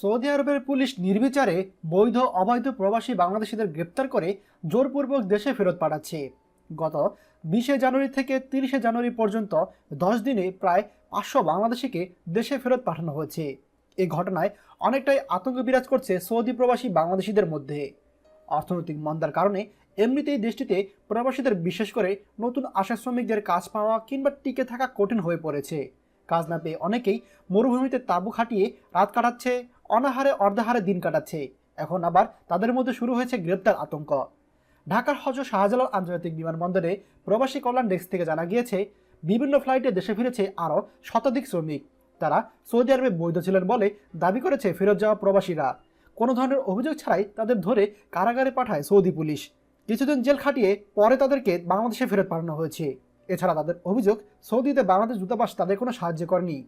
Saudi আরবের police নির্বিচারে বৈধ অবৈধ প্রবাসী বাংলাদেশিদের গ্রেপ্তার করে জোরপূর্বক দেশে ফেরত পাঠাচ্ছে। গত বিশে জানুয়ারি থেকে তিরিশে জানুয়ারি পর্যন্ত দশ দিনে প্রায় পাঁচশো বাংলাদেশিকে দেশে ফেরত পাঠানো হয়েছে। এই ঘটনায় অনেকটাই আতঙ্ক বিরাজ করছে সৌদি প্রবাসী বাংলাদেশিদের মধ্যে। অর্থনৈতিক মন্দার কারণে এমনিতেই দেশটিতে প্রবাসীদের বিশেষ করে নতুন আশা শ্রমিকদের কাজ পাওয়া কিংবা টিকে থাকা কঠিন হয়ে পড়েছে। কাজ না পেয়ে অনেকেই মরুভূমিতে তাঁবু খাটিয়ে রাত কাটাচ্ছে, অনাহারে অর্ধাহারে দিন কাটাচ্ছে। এখন আবার তাদের মধ্যে শুরু হয়েছে গ্রেপ্তার আতঙ্ক। ঢাকার হজ শাহজালাল আন্তর্জাতিক বিমানবন্দরে প্রবাসী কল্যাণ ডেস্ক থেকে জানা গিয়েছে, বিভিন্ন ফ্লাইটে দেশে ফিরেছে আরও শতাধিক শ্রমিক। তারা সৌদি আরবে বৈধ ছিলেন বলে দাবি করেছে ফেরত যাওয়া প্রবাসীরা। কোনো ধরনের অভিযোগ ছাড়াই তাদের ধরে কারাগারে পাঠায় সৌদি পুলিশ। কিছুদিন জেল খাটিয়ে পরে তাদেরকে বাংলাদেশে ফেরত পাঠানো হয়েছে। এছাড়া তাদের অভিযোগ, সৌদিতে বাংলাদেশ দূতাবাস তাদের কোনো সাহায্য করেনি।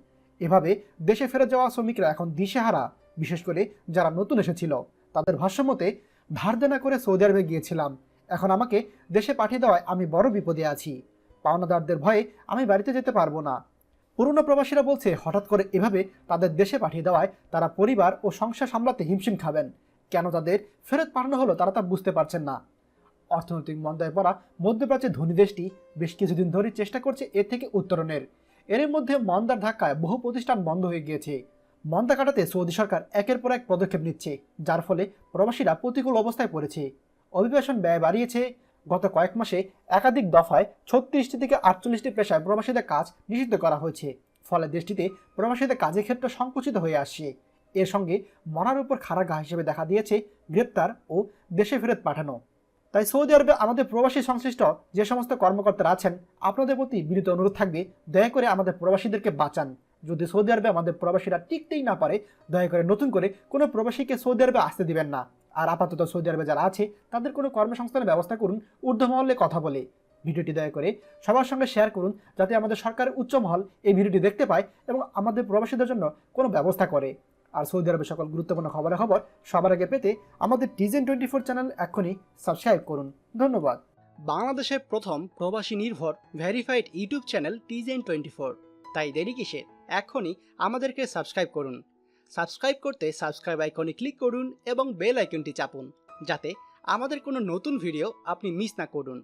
এভাবে দেশে ফেরত যাওয়া শ্রমিকরা এখন দিশেহারা, বিশেষ করে যারা নতুন এসেছিল। তাদের ভাষ্যমতে ধার দেনা করে সৌদি আরবে গিয়েছিলাম। এখন আমাকে দেশে পাঠিয়ে দেওয়ায় আমি বড় বিপদে আছি। পাওনাদারদের ভয়ে আমি বাড়িতে যেতে পারব না। পুরনো প্রবাসীরা বলছে, হঠাৎ করে এভাবে তাদের দেশে পাঠিয়ে দেওয়ায় তারা পরিবার ও সংসার সামলাতে হিমশিম খাবেন। কেন তাদের ফেরত পাঠানো হলো তারা তা বুঝতে পারছেন না। অর্থনৈতিক মন্দায় পড়া মধ্যপ্রাচ্যের ধনী দেশটি বেশ কিছুদিন ধরে চেষ্টা করছে এ থেকে উত্তরণের। এর মধ্যে মন্দার ধাক্কায় বহু প্রতিষ্ঠান বন্ধ হয়ে গিয়েছে। মন্দা কাটাতে সৌদি সরকার একের পর এক পদক্ষেপ নিচ্ছে, যার ফলে প্রবাসীরা প্রতিকূল অবস্থায় পড়েছে। অভিবাসন ব্যয় বাড়িয়েছে। গত কয়েক মাসে একাধিক দফায় ছত্রিশটি থেকে আটচল্লিশটি পেশায় প্রবাসীদের কাজ নিষিদ্ধ করা হয়েছে। ফলে দেশটিতে প্রবাসীদের কাজের ক্ষেত্র সংকুচিত হয়ে আসছে। এর সঙ্গে মরার উপর খাড়া ঘা হিসেবে দেখা দিয়েছে গ্রেপ্তার ও দেশে ফেরত পাঠানো। তাই সৌদি আরবে আমাদের প্রবাসী সংশ্লিষ্ট যে সমস্ত কর্মকর্তারা আছেন, আপনাদের প্রতি বিনীত অনুরোধ থাকবে, দয়া করে আমাদের প্রবাসীদেরকে বাঁচান। যদি সৌদি আরবে আমাদের প্রবাসীরা টিকতেই না পারে, দয়া করে নতুন করে কোনো প্রবাসীকে সৌদি আরবে আসতে দিবেন না। আর আপাতত সৌদি আরবে যারা আছে, তাদের কোনো কর্মসংস্থানের ব্যবস্থা করুন, ঊর্ধ্বমহলে কথা বলে। ভিডিওটি দয়া করে সবার সঙ্গে শেয়ার করুন, যাতে আমাদের সরকারের উচ্চ মহল এই ভিডিওটি দেখতে পায় এবং আমাদের প্রবাসীদের জন্য কোনো ব্যবস্থা করে। আর সৌদি আরবের সকল গুরুত্বপূর্ণ খবরের খবর সবার আগে পেতে আমাদের টিজেন টোয়েন্টি ফোর চ্যানেল এখনই সাবস্ক্রাইব করুন। ধন্যবাদ। বাংলাদেশের প্রথম প্রবাসী নির্ভর ভেরিফাইড ইউটিউব চ্যানেল টিজেন টোয়েন্টি ফোর তাই দেরি কিসের? এখনই আমাদেরকে সাবস্ক্রাইব করুন। সাবস্ক্রাইব করতে সাবস্ক্রাইব আইকনে ক্লিক করুন এবং বেল আইকনটি চাপুন, যাতে আমাদের কোনো নতুন ভিডিও আপনি মিস না করুন।